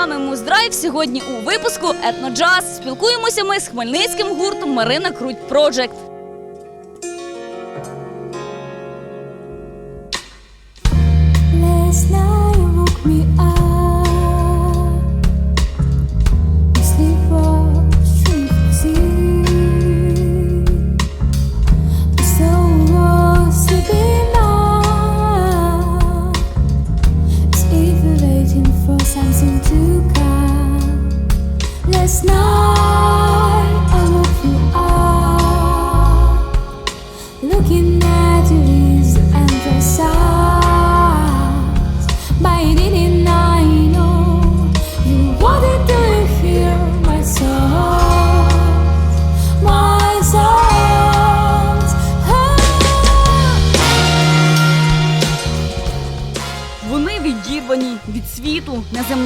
Вами Муздрайв. Сьогодні у випуску Етноджаз. Спілкуємося ми з хмельницьким гуртом Марина Круть Проджект. Last night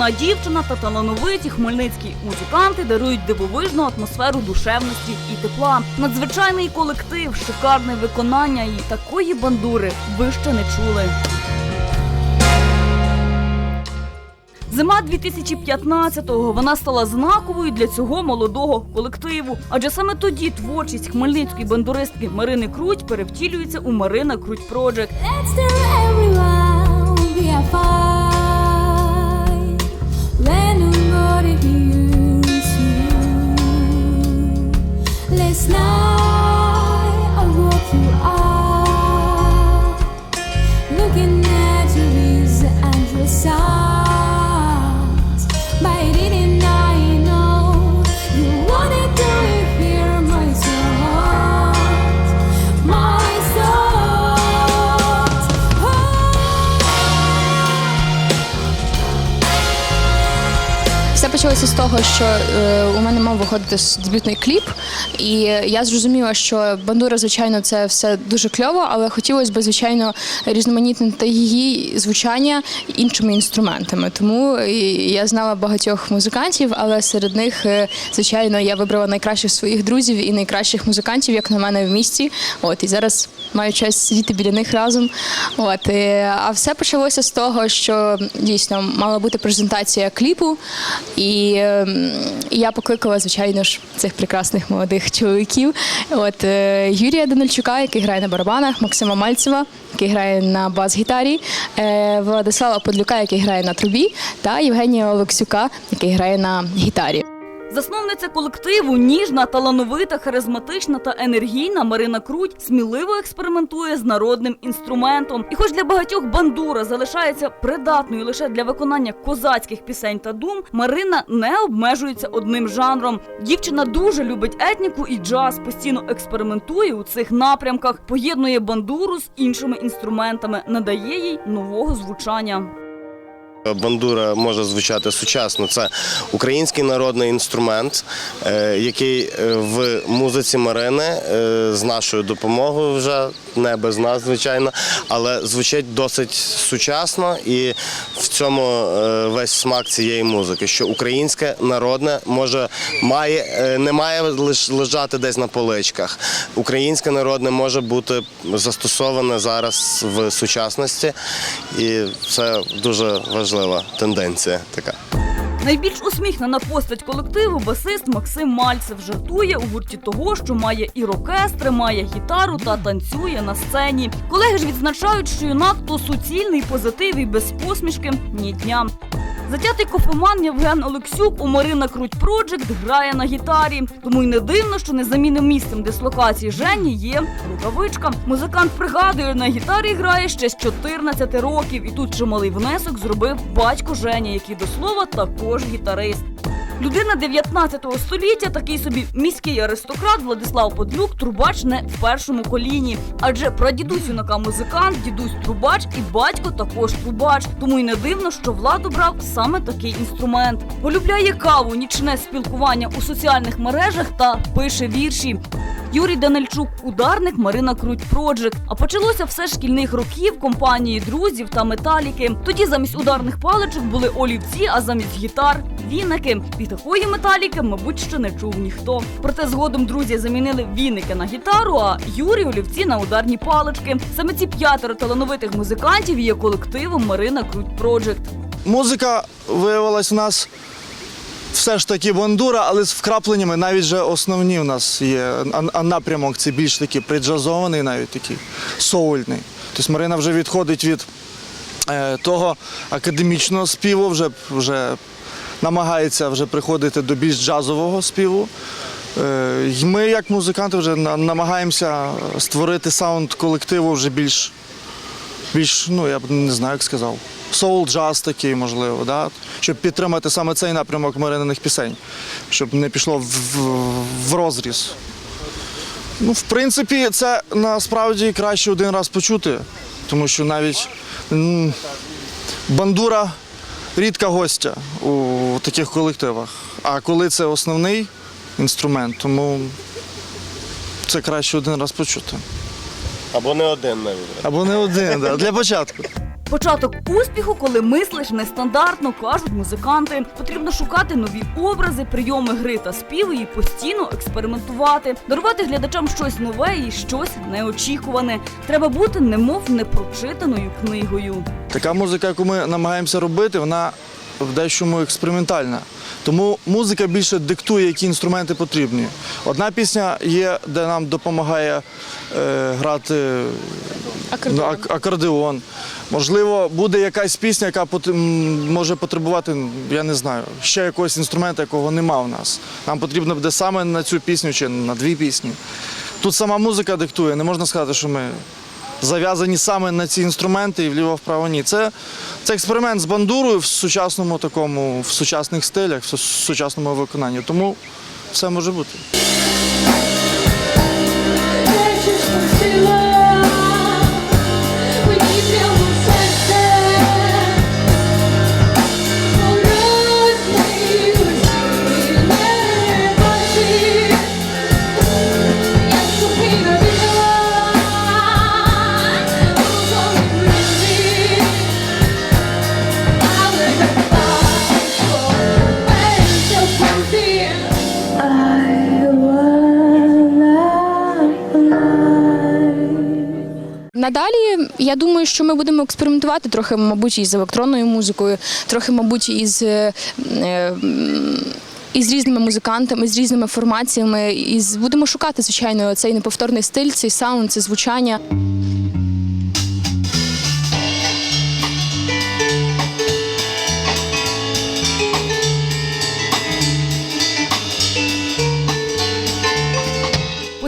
світу. Дівчина та талановиті хмельницькі музиканти дарують дивовижну атмосферу душевності і тепла. Надзвичайний колектив, шикарне виконання і такої бандури ви ще не чули. Зима 2015-го вона стала знаковою для цього молодого колективу. Адже саме тоді творчість хмельницької бандуристки Марини Круть перевтілюється у Марина Круть Проджект. Почалося з того, що е, у мене мав виходити дебютний кліп, і я зрозуміла, що бандура, звичайно, це все дуже кльово, але хотілося б, звичайно, різноманітнити її звучання іншими інструментами. Тому я знала багатьох музикантів, але серед них, е, звичайно, я вибрала найкращих своїх друзів і найкращих музикантів, як на мене, в місті. От і зараз маю честь сидіти біля них разом. От е, а все почалося з того, що дійсно мала бути презентація кліпу, і, і я покликала, звичайно ж, цих прекрасних молодих чоловіків. От е, Юрія Данильчука, який грає на барабанах, Максима Мальцева, який грає на бас-гітарі, е, Владислава Подлюка, який грає на трубі, та Євгенія Олексюка, який грає на гітарі. Засновниця колективу, ніжна, талановита, харизматична та енергійна Марина Круть сміливо експериментує з народним інструментом. І хоч для багатьох бандура залишається придатною лише для виконання козацьких пісень та дум, Марина не обмежується одним жанром. Дівчина дуже любить етніку і джаз, постійно експериментує у цих напрямках, поєднує бандуру з іншими інструментами, надає їй нового звучання. Бандура може звучати сучасно. Це український народний інструмент, е, який е, в музиці Марини е, з нашою допомогою вже не без нас, звичайно, але звучить досить сучасно і в цьому е, весь смак цієї музики, що українське народне може має е, не має лежати десь на поличках. Українське народне може бути застосоване зараз в сучасності, і це дуже важлива тенденція така. Найбільш усміхнена постать колективу басист Максим Мальцев жартує у гурті того, що має і рокестри, має гітару та танцює на сцені. Колеги ж відзначають, що юнак то суцільний позитив і без посмішки ні дня. Затятий кофеман Євген Олексюк у Марина Круть Проджект грає на гітарі. Тому й не дивно, що незамінним місцем дислокації Жені є рукавичка. Музикант пригадує, на гітарі грає ще з 14 років, і тут чималий внесок зробив батько Жені, який до слова також гітарист. Людина 19 століття, такий собі міський аристократ Владислав Подлюк, трубач не в першому коліні. Адже прадідусь юнака музикант, дідусь трубач і батько також трубач. Тому й не дивно, що владу брав саме такий інструмент. Полюбляє каву, нічне спілкування у соціальних мережах та пише вірші. Юрій Данильчук, ударник Марина Круть Проджект. А почалося все шкільних років компанії друзів та металіки. Тоді замість ударних паличок були олівці, а замість гітар віники. І такої металіки, мабуть, ще не чув ніхто. Проте згодом друзі замінили віники на гітару, а Юрій олівці на ударні палички. Саме ці п'ятеро талановитих музикантів є колективом Марина Круть Проджект. музика виявилась у нас все ж таки бандура, але з вкрапленнями навіть вже основні у нас є. А, напрямок це більш такий приджазований, навіть такий соульний. Тобто Марина вже відходить від е, того академічного співу, вже, вже намагається вже приходити до більш джазового співу. Е, ми, як музиканти, вже на- намагаємося створити саунд колективу вже більш, більш, ну я б не знаю, як сказав. Соул джаз такий, можливо, да? щоб підтримати саме цей напрямок Марининих пісень, щоб не пішло в, в, в розріз. Ну, в принципі, це насправді краще один раз почути, тому що навіть м, бандура рідка гостя у таких колективах. А коли це основний інструмент, тому це краще один раз почути. Або не один навіть. Або не один, да, для початку. Початок успіху, коли мислиш нестандартно, кажуть музиканти. Потрібно шукати нові образи, прийоми гри та співи і постійно експериментувати, дарувати глядачам щось нове і щось неочікуване. Треба бути немов непрочитаною книгою. Така музика, яку ми намагаємося робити, вона в дещому експериментальна. Тому музика більше диктує, які інструменти потрібні. Одна пісня є, де нам допомагає е, грати Акордеон. ну, ак- акордеон. Можливо, буде якась пісня, яка пот- може потребувати, я не знаю, ще якогось інструменту, якого нема в нас. Нам потрібно буде саме на цю пісню чи на дві пісні. Тут сама музика диктує, не можна сказати, що ми зав'язані саме на ці інструменти і вліво-вправо ні. Це, це експеримент з бандурою в сучасному такому, в сучасних стилях, в сучасному виконанні. Тому все може бути. Надалі я думаю, що ми будемо експериментувати трохи, мабуть, із електронною музикою, трохи, мабуть, із. е, Із різними музикантами, з різними формаціями, і будемо шукати, звичайно, цей неповторний стиль, цей саунд, це звучання.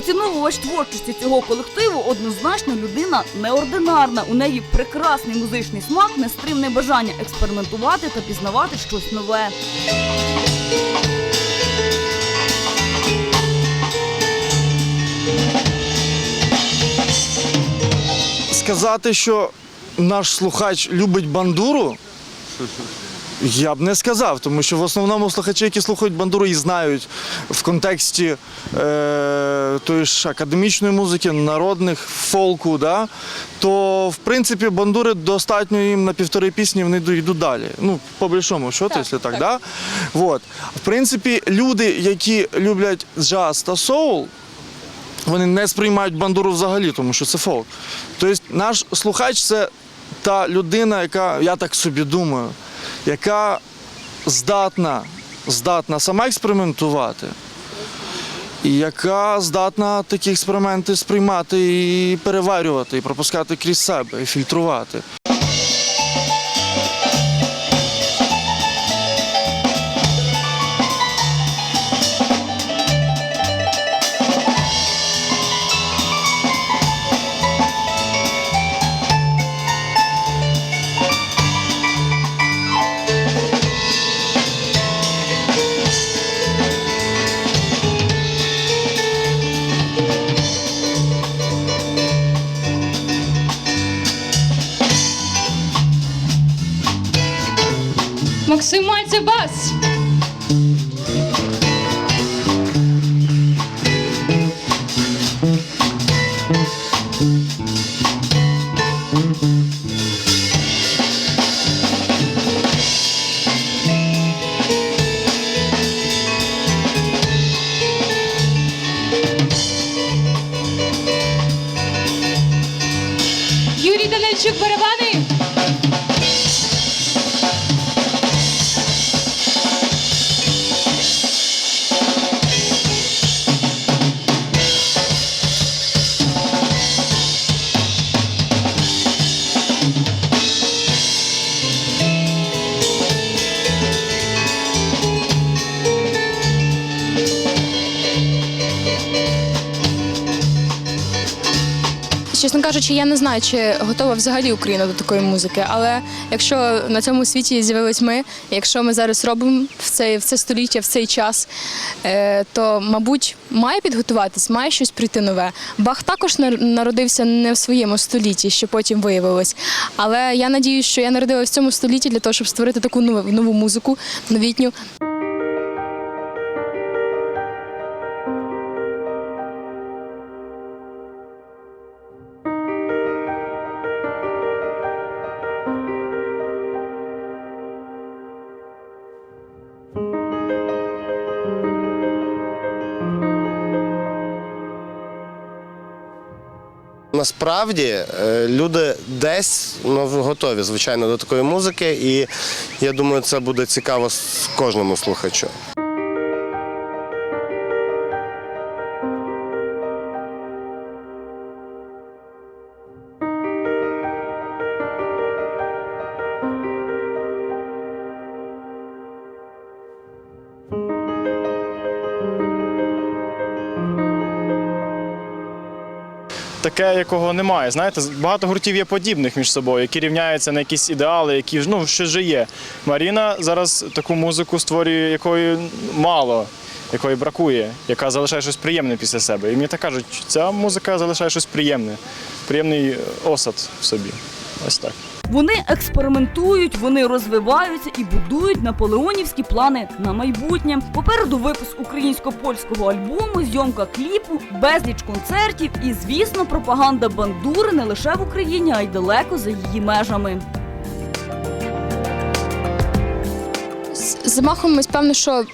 Поціновувач творчості цього колективу однозначно людина неординарна. У неї прекрасний музичний смак, нестримне бажання експериментувати та пізнавати щось нове. Сказати, що наш слухач любить бандуру, я б не сказав, тому що в основному слухачі, які слухають бандуру і знають в контексті е, тої ж академічної музики, народних, фолку, да, то в принципі бандури достатньо їм на півтори пісні, вони йдуть- далі. Ну, по більшому що, Так, якщо так, так. Да? Вот. В принципі, люди, які люблять джаз та соул, вони не сприймають бандуру взагалі, тому що це фолк. Тобто наш слухач це та людина, яка, я так собі думаю, яка здатна, здатна сама експериментувати. І яка здатна такі експерименти сприймати і переварювати, і пропускати крізь себе, і фільтрувати. Simões de Bus. Чесно кажучи, я не знаю, чи готова взагалі Україна до такої музики. Але якщо на цьому світі з'явились ми, якщо ми зараз робимо в це, в це століття, в цей час, е, то мабуть має підготуватись, має щось прийти нове. Бах також нар- народився не в своєму столітті, що потім виявилось. Але я надіюсь, що я народилася в цьому столітті для того, щоб створити таку нову музику, новітню. Насправді е, люди десь ну, готові, звичайно, до такої музики, і я думаю, це буде цікаво кожному слухачу. Таке, якого немає. Знаєте, багато гуртів є подібних між собою, які рівняються на якісь ідеали, які ну, що вже є. Маріна зараз таку музику створює, якої мало, якої бракує, яка залишає щось приємне після себе. І мені так кажуть, ця музика залишає щось приємне, приємний осад в собі. Ось так. Вони експериментують, вони розвиваються і будують наполеонівські плани на майбутнє. Попереду випуск українсько-польського альбому, зйомка кліпу, безліч концертів і, звісно, пропаганда бандури не лише в Україні, а й далеко за її межами. З- Замахуємось, певно, що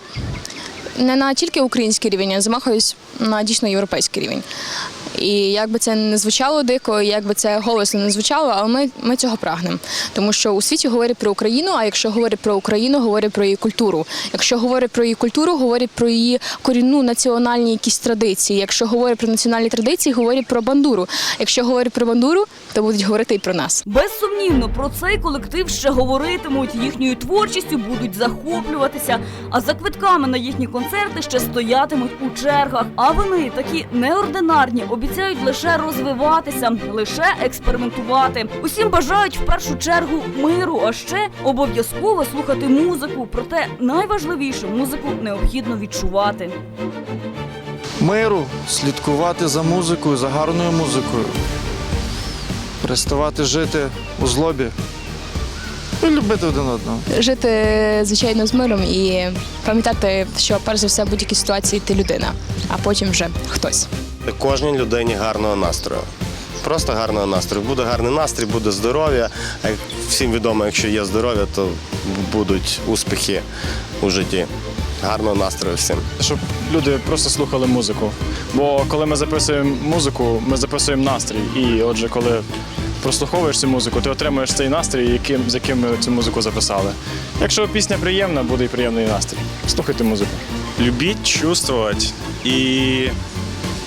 не на тільки український рівень, а замахуюсь на дійсно європейський рівень. І як би це не звучало дико, і як би це голосно не звучало, але ми, ми цього прагнемо. Тому що у світі говорять про Україну, а якщо говорять про Україну, говорять про її культуру. Якщо говорять про її культуру, говорять про її корінну національні якісь традиції. Якщо говорять про національні традиції, говорять про бандуру. Якщо говорять про бандуру, то будуть говорити і про нас. Безсумнівно про цей колектив ще говоритимуть, їхньою творчістю будуть захоплюватися, а за квитками на їхні концерти ще стоятимуть у чергах. А вони такі неординарні, обіцяють лише розвиватися, лише експериментувати. Усім бажають в першу чергу миру, а ще обов'язково слухати музику. Проте найважливіше музику необхідно відчувати. Миру, слідкувати за музикою, за гарною музикою. Переставати жити у злобі. І любити один одного. жити звичайно з миром і пам'ятати, що перш за все в будь-якій ситуації ти людина, а потім вже хтось. Кожній людині гарного настрою. Просто гарного настрою. Буде гарний настрій, буде здоров'я. А всім відомо, якщо є здоров'я, то будуть успіхи у житті. Гарного настрою всім. щоб люди просто слухали музику. Бо коли ми записуємо музику, ми записуємо настрій. І отже, коли прослуховуєш цю музику, ти отримуєш цей настрій, яким, з яким ми цю музику записали. Якщо пісня приємна, буде і приємний настрій. Слухайте музику. любить, чувствовать и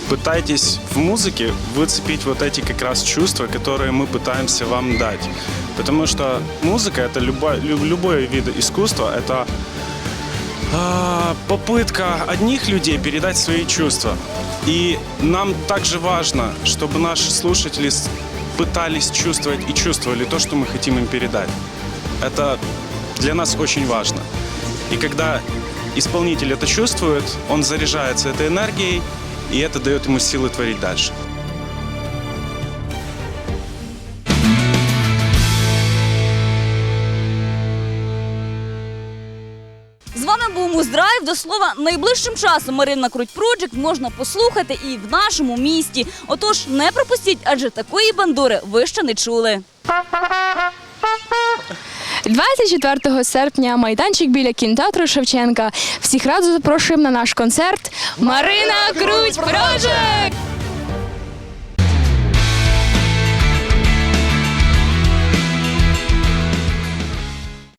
пытайтесь в музыке выцепить вот эти как раз чувства, которые мы пытаемся вам дать. Потому что музыка это любой, любой вид искусства, это а, попытка одних людей передать свои чувства. И нам также важно, чтобы наши слушатели пытались чувствовать и чувствовали то, что мы хотим им передать. Это для нас очень важно. И когда исполнитель это чувствует, он заряжается этой энергией, и это дает ему силы творить дальше. З вами був Муздрайв. До слова, найближчим часом Марина Круть Проджект можна послухати і в нашому місті. Отож, не пропустіть, адже такої бандури ви ще не чули. 24 серпня майданчик біля кінотеатру Шевченка. Всіх раду запрошуємо на наш концерт Марина Круть Project!